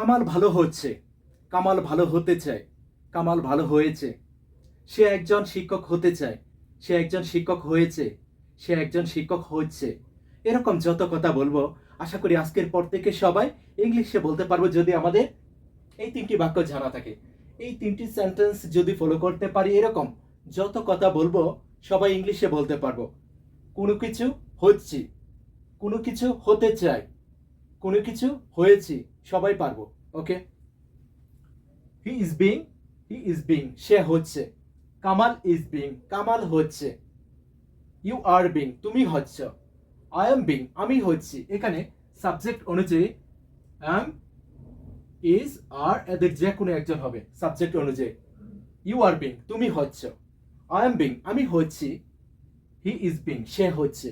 কামাল ভালো হচ্ছে। কামাল ভালো হতে চায়। কামাল ভালো হয়েছে। সে একজন শিক্ষক হতে চায়। সে একজন শিক্ষক হয়েছে। সে একজন শিক্ষক হচ্ছে। এরকম যত কথা বলব, আশা করি আজকের পর থেকে সবাই ইংলিশে বলতে পারব যদি আমাদের এই তিনটি বাক্য জানা থাকে। এই তিনটি সেন্টেন্স যদি ফলো করতে পারি এরকম যত কথা বলব, সবাই ইংলিশে বলতে পারব। কোনো কিছু হচ্ছি। কোনো কিছু হতে চাই কোনো কিছু হয়েছি। সবাই পারব okay he is being he is being সে হচ্ছে। কামাল ইজ বিং কামাল হচ্ছে। ইউ আর বিং তুমি হচ্ছ। আই এম বিং আমি হচ্ছি। এখানে সাবজেক্ট অনুযায়ী অ্যাম ইজ আর এদের যে কোনো একজন হবে সাবজেক্ট অনুযায়ী। ইউ আর বিং তুমি হচ্ছ। আই এম বিং আমি হচ্ছি। হি ইজ বিং সে হচ্ছে।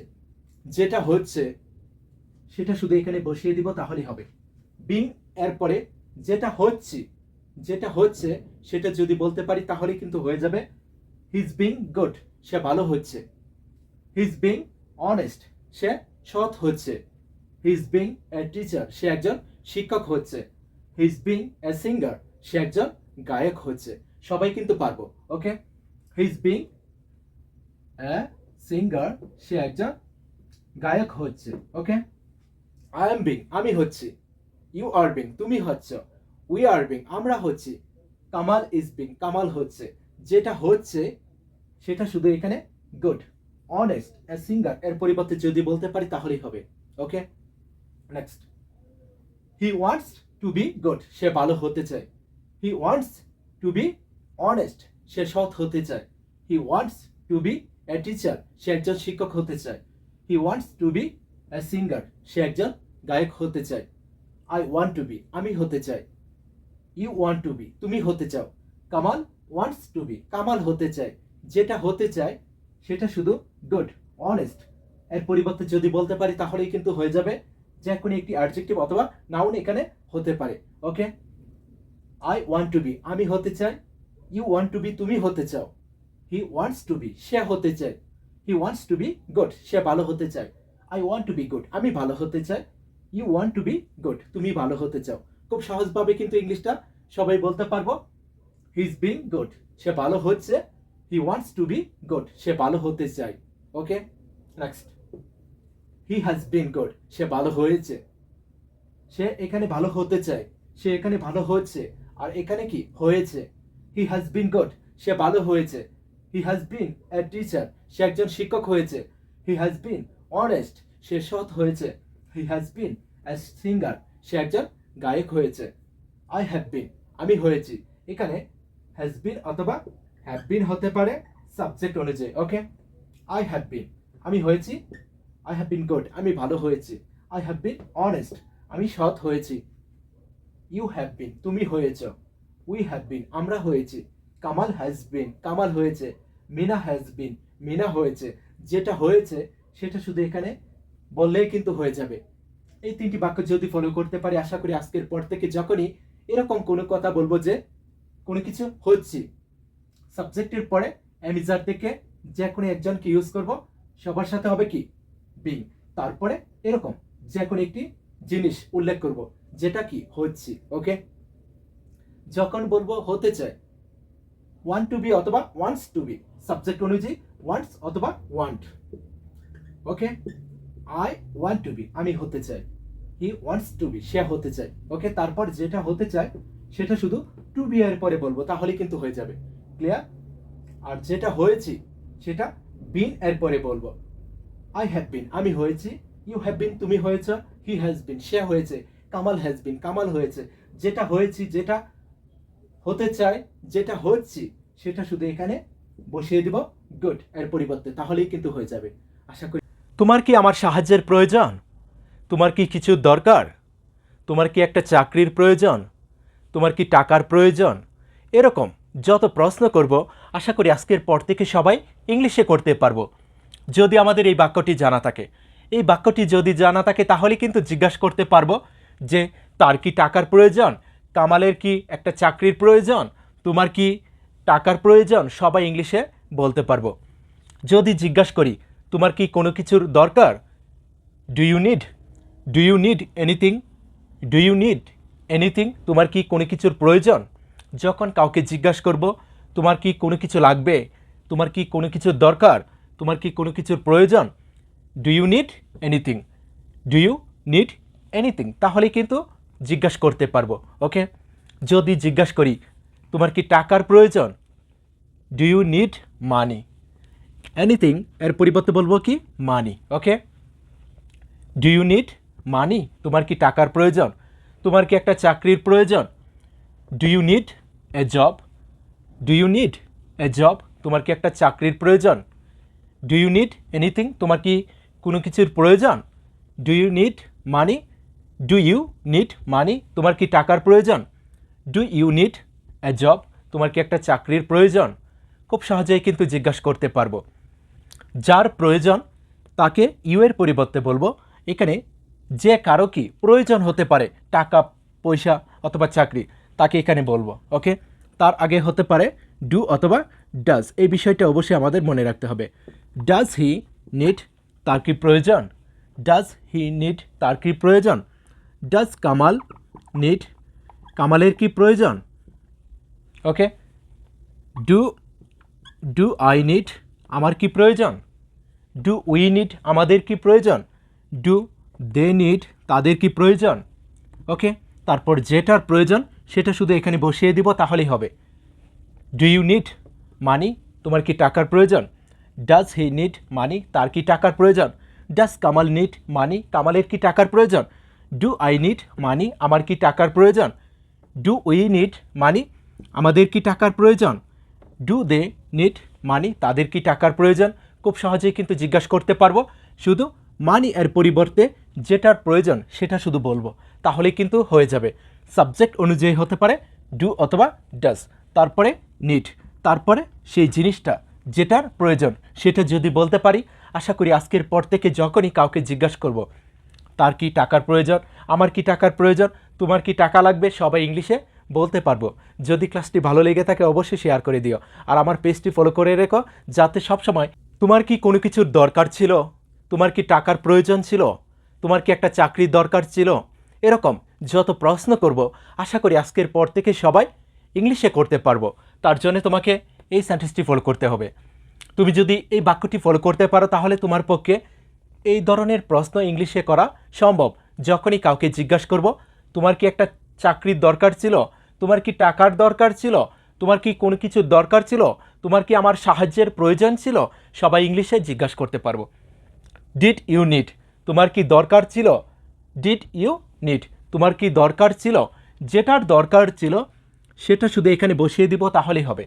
যেটা হচ্ছে, সেটা শুধু এখানে বসিয়ে দিব, তাহলেই হবে। বিং এর পরে যেটা হচ্ছে যেটা হচ্ছে, সেটা যদি বলতে পারি তাহলে কিন্তু হয়ে যাবে হিজ বিং গুড সে ভালো হচ্ছে। হিজ বিং অনেস্ট সে সৎ হচ্ছে। হিজ বিং এ টিচার সে একজন শিক্ষক হচ্ছে। হিজ বিং এ সিঙ্গার সে একজন গায়ক হচ্ছে। সবাই কিন্তু পারব okay his being a singer সে একজন গায়ক হচ্ছে ওকে আই এম বিং আমি হচ্ছি। ইউ আর বিং তুমি হচ্ছ। উই আর বিং আমরা হচ্ছি। কামাল ইজ বিং কামাল হচ্ছে। যেটা হচ্ছে, সেটা শুধু এখানে গুড অনেস্ট এ সিঙ্গার এর পরিবর্তে যদি বলতে পারি তাহলেই হবে। Okay next he wants to be good সে ভালো হতে চায়। He wants to be honest সে সৎ হতে চায়। He wants to be a teacher সে একজন শিক্ষক হতে চায়। He wants to be a singer সে একজন গায়ক হতে চায়। আই ওয়ান্ট টু বি আমি হতে চাই। ইউ ওয়ান্ট টু বি তুমি হতে চাও। Kamal wants to be Kamal হতে চায়। যেটা হতে চায়, সেটা শুধু গুড অনেস্ট এর পরিবর্তে যদি বলতে পারি, তাহলেই কিন্তু হয়ে যাবে যে কোনো একটি অ্যাডজেক্টিভ অথবা নাউন এখানে হতে পারে। Okay I want to be আমি হতে চাই। ইউ ওয়ান্ট টু বি তুমি হতে চাও। হি ওয়ান্টস টু বি সে হতে চায়। He wants to be good সে ভালো হতে চায়। I want to be good আমি ভালো হতে চাই। You want to be good তুমি ভালো হতে চাও। খুব সহজভাবে কিন্তু ইংলিশটা সবাই বলতে পারব। হি ইজ বিং গুড সে ভালো হচ্ছে। He wants to be good সে ভালো হতে চায়। Okay next he has been good সে ভালো হয়েছে। সে এখানে ভালো হতে চায়। সে এখানে ভালো হচ্ছে। আর এখানে কি? হয়েছে। হি হ্যাজ বিন গুড সে ভালো হয়েছে। He has bin A teacher সে একজন শিক্ষক হয়েছে। হি হ্যাজ বিন অনেস্ট সে সৎ হয়েছে। He has bin A singer সে একজন গায়ক হয়েছে। আই হ্যাভ বিন আমি হয়েছি। এখানে হ্যাজ বিন অথবা হ্যাভ বিন হতে পারে সাবজেক্ট অনুযায়ী ওকে আই হ্যাভ বিন আমি হয়েছি। আই হ্যাভ বিন গুড আমি ভালো হয়েছি। আই হ্যাভ বিন অনেস্ট আমি সৎ হয়েছি। ইউ হ্যাভ বিন তুমি হয়েছ। উই হ্যাভ বিন আমরা হয়েছি। কামাল হ্যাজ বিন কামাল হয়েছে। মিনা হ্যাজ বিন মিনা হয়েছে। যেটা হয়েছে, সেটা শুধু এখানে বললেই কিন্তু হয়ে যাবে। এই তিনটি বাক্য যদি ফলো করতে পারি, আশা করি আজকের পর থেকে যখনই এরকম কোনো কথা বলব যে, কোনো কিছু হচ্ছে। সাবজেক্টের পরে অ্যামিজার থেকে যে কোনো একজনকে ইউজ করব, সবার সাথে হবে কি? বিং তারপরে এরকম যে কোনো একটি জিনিস উল্লেখ করব, যেটা কি? হচ্ছে। ওকে যখন বলব হতে চায় ওয়ান টু বি অথবা ওয়ান্স টু বি সাবজেক্ট অনুযায়ী ওয়ান্টস অথবা want okay I want to be আমি হতে চাই। হি ওয়ান্টস টু বি সে হতে চায় ওকে তারপর যেটা হতে চায় সেটা শুধু টু বি এর পরে বলব তাহলে কিন্তু হয়ে যাবে। ক্লিয়ার আর যেটা হয়েছি, সেটা বিন এর পরে বলব। আই হ্যাভ বিন আমি হয়েছি। ইউ হ্যাভ বিন তুমি হয়েছ। হি হ্যাজ বিন সে হয়েছে। কামাল হ্যাজ বিন কামাল হয়েছে। যেটা হয়েছি, যেটা হতে চায় যেটা হচ্ছি, সেটা শুধু এখানে বসিয়ে দিব। গুড এর পরিবর্তে, তাহলেই কিন্তু হয়ে যাবে। আশা করি তোমার কি আমার সাহায্যের প্রয়োজন? তোমার কি কিছু দরকার? তোমার কি একটা চাকরির প্রয়োজন? তোমার কি টাকার প্রয়োজন? এরকম যত প্রশ্ন করব, আশা করি আজকের পর থেকে সবাই ইংলিশে করতে পারব। যদি আমাদের এই বাক্যটি জানা থাকে। এই বাক্যটি যদি জানা থাকে, তাহলে কিন্তু জিজ্ঞাসা করতে পারব যে, তার কি টাকার প্রয়োজন? কামালের কি একটা চাকরির প্রয়োজন? তোমার কি টাকার প্রয়োজন? সবাই ইংলিশে বলতে পারব। যদি জিজ্ঞাসা করি তোমার কি কোনো কিছুর দরকার? Do you need do you need anything do you need anything তোমার কি কোনো কিছুর প্রয়োজন? যখন কাউকে জিজ্ঞাসা করব, তোমার কি কোনো কিছু লাগবে? তোমার কি কোনো কিছুর দরকার? তোমার কি কোনো কিছুর প্রয়োজন? Do you need anything do you need anything তাহলে কিন্তু জিজ্ঞাসা করতে পারব ওকে যদি জিজ্ঞাসা করি, তোমার কি টাকার প্রয়োজন? Do you need money anything এর পরিবর্তে বলব কি? Money okay do you need money তোমার কি টাকার প্রয়োজন? তোমার কি একটা চাকরির প্রয়োজন? Do you need a job do you need a job তোমার কি একটা চাকরির প্রয়োজন? ডু ইউ নিড এনিথিং তোমার কি কোনো কিছুর প্রয়োজন? Do you need money do you need money তোমার কি টাকার প্রয়োজন? Do you need a job তোমার কি একটা চাকরির প্রয়োজন? খুব সহজেই কিন্তু জিজ্ঞাসা করতে পারব। যার প্রয়োজন, তাকে ইউ এর পরিবর্তে বলব, এখানে যে কারও কি প্রয়োজন হতে পারে, টাকা, পয়সা অথবা চাকরি, তাকে এখানে বলব, ওকে? তার আগে হতে পারে ডু অথবা ডাজ এই বিষয়টা অবশ্যই আমাদের মনে রাখতে হবে। ডাজ হি নিড তার কি প্রয়োজন? ডাজ হি নিড তার কি প্রয়োজন? ডাজ কামাল নিড কামালের কি প্রয়োজন? Okay? Do do I need আমার কি প্রয়োজন? ডু উই নিড আমাদের কি প্রয়োজন? ডু দে নিড তাদের কি প্রয়োজন? ওকে তারপর যেটার প্রয়োজন সেটা শুধু এখানে বসিয়ে দিব, তাহলেই হবে। ডু ইউ নিড মানি তোমার কি টাকার প্রয়োজন? ডাজ হি নিড মানি তার কি টাকার প্রয়োজন? ডাজ কামাল নিড মানি কামালের কি টাকার প্রয়োজন? ডু আই নিড মানি আমার কি টাকার প্রয়োজন? ডু উই নিড মানি আমাদের কি টাকার প্রয়োজন? ডু দে নিড মানি, তাদের কি টাকার প্রয়োজন? খুব সহজেই কিন্তু জিজ্ঞাসা করতে পারব। শুধু মানি এর পরিবর্তে যেটার প্রয়োজন সেটা শুধু বলব। তাহলে কিন্তু হয়ে যাবে। সাবজেক্ট অনুযায়ী হতে পারে ডু অথবা ডাস তারপরে নিট তারপরে সেই জিনিসটা যেটার প্রয়োজন সেটা যদি বলতে পারি, আশা করি আজকের পর থেকে যখনই কাউকে জিজ্ঞাসা করব, তার কি টাকার প্রয়োজন? আমার কি টাকার প্রয়োজন? তোমার কি টাকা লাগবে? সবাই ইংলিশে বলতে পারব। যদি ক্লাসটি ভালো লেগে থাকে, অবশ্যই শেয়ার করে দিও। আর আমার পেজটি ফলো করে রেখো, যাতে সবসময় তোমার কি কোনো কিছুর দরকার ছিল? তোমার কি টাকার প্রয়োজন ছিল? তোমার কি একটা চাকরির দরকার ছিল? এরকম যত প্রশ্ন করব, আশা করি আজকের পর থেকে সবাই ইংলিশে করতে পারব। তার জন্য তোমাকে এই সেন্টেন্সটি ফলো করতে হবে। তুমি যদি এই বাক্যটি ফলো করতে পারো, তাহলে তোমার পক্ষে এই ধরনের প্রশ্ন ইংলিশে করা সম্ভব। যখনই কাউকে জিজ্ঞাসা করব, তোমার কি একটা চাকরির দরকার ছিল? তোমার কি টাকার দরকার ছিল? তোমার কি কোনো কিছুর দরকার ছিল? তোমার কি আমার সাহায্যের প্রয়োজন ছিল? সবাই ইংলিশে জিজ্ঞাসা করতে পারব। ডিড ইউ নিড তোমার কি দরকার ছিল? ডিড ইউ নিড তোমার কি দরকার ছিল? যেটার দরকার ছিল, সেটা শুধু এখানে বসিয়ে দিব, তাহলেই হবে।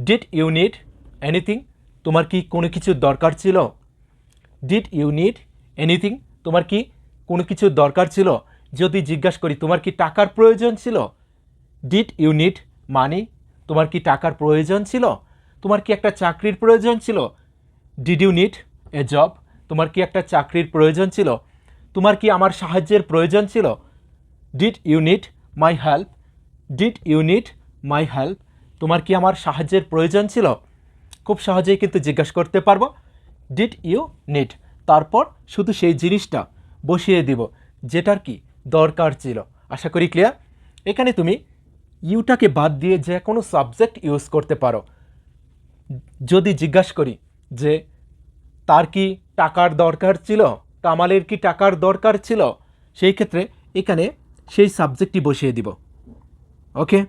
ডিড ইউ নিড এনিথিং তোমার কি কোনো কিছুর দরকার ছিল? ডিড ইউ নিড এনিথিং তোমার কি কোনো কিছুর দরকার ছিল? যদি জিজ্ঞাসা করি, তোমার কি টাকার প্রয়োজন ছিল? ডিড ইউ নিড মানি তোমার কি টাকার প্রয়োজন ছিল? তোমার কি একটা চাকরির প্রয়োজন ছিল? Did you need a job তোমার কি একটা চাকরির প্রয়োজন ছিল? তোমার কি আমার সাহায্যের প্রয়োজন ছিল? Did you need my help did you need my help তোমার কি আমার সাহায্যের প্রয়োজন ছিল? খুব সহজেই কিন্তু জিজ্ঞাসা করতে পারব। ডিড ইউ নিড তারপর শুধু সেই জিনিসটা বসিয়ে দিব, যেটার কি দরকার ছিল। আশা করি ক্লিয়ার এখানে তুমি ইউটাকে বাদ দিয়ে যে কোনো সাবজেক্ট ইউজ করতে পারো। যদি জিজ্ঞাসা করি যে, তার কি টাকার দরকার ছিল? কামালের কি টাকার দরকার ছিল? সেই ক্ষেত্রে এখানে সেই সাবজেক্টটি বসিয়ে দিব। ওকে?